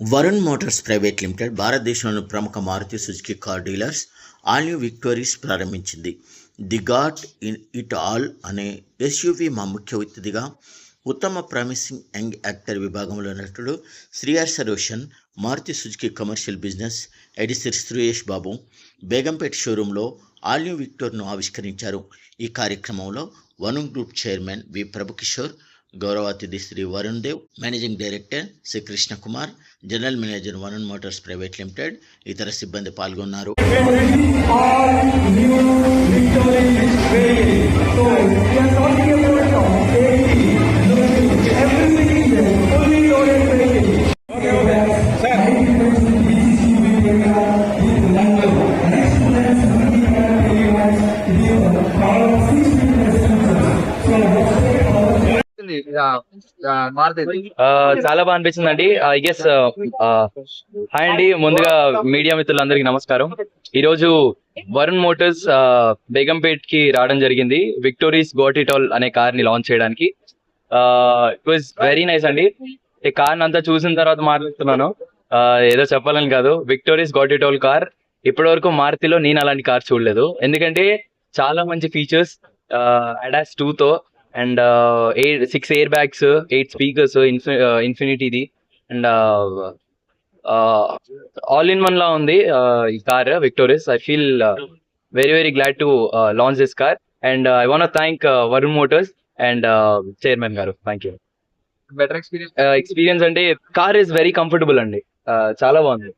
Varun motors private limited భారతదేశంలోని ప్రముఖ Maruti Suzuki car dealers all new Victoris ప్రారంభించింది. The got in it all అనే SUV మా ముఖ్య అతిథిగా ఉత్తమ ప్రామిసింగ్ యంగ్ యాక్టర్ విభాగంలో నటుడు Sriharsha Roshan Maruti Suzuki commercial business ఎడిసిర్ శ్రీయేష్ బాబు బేగంపేట్ షోరూంలో ఆల్ న్యూ విక్టోర్ను ఆవిష్కరించారు. ఈ కార్యక్రమంలో Varun group chairman V. Prabhukishore గౌరవ అతిథి Shri Varun Dev managing director Shri Krishnakumar general manager Varun motors private limited ఇతర సిబ్బంది పాల్గొన్నారు. మారుతుంది ఆ, చాలా బాగా అనిపించింది అండి ఐ గెస్ హాయ్ అండి. ముందుగా మీడియా మిత్రులందరికీ నమస్కారం. ఈ రోజు వరుణ్ మోటార్స్ బేగంపేట్కి రావడం జరిగింది. విక్టోరీస్ గోటిటాల్ అనే కార్ని లాంచ్ చేయడానికి ఇట్ వాజ్ వెరీ నైస్ అండి. ఈ కార్ అంతా చూసిన తర్వాత మాట్లాడుతున్నాను. ఏదో చెప్పాలని కాదు. విక్టోరీస్ గోటిటాల్ కార్ ఇప్పటి వరకు మారుతిలో నేను అలాంటి కార్ చూడలేదు. ఎందుకంటే చాలా మంచి ఫీచర్స్ అడాస్ టూ తో and eight six air bags eight speakers ఇన్ఫినిటీది. And all in one లా ఉంది ఈ car Victoris I feel very very glad to launch this car and I want thank Varun motors and chairman గారు. Thank you better experience experience అంటే car is very comfortable అండి. Uh, చాలా బాగుంది.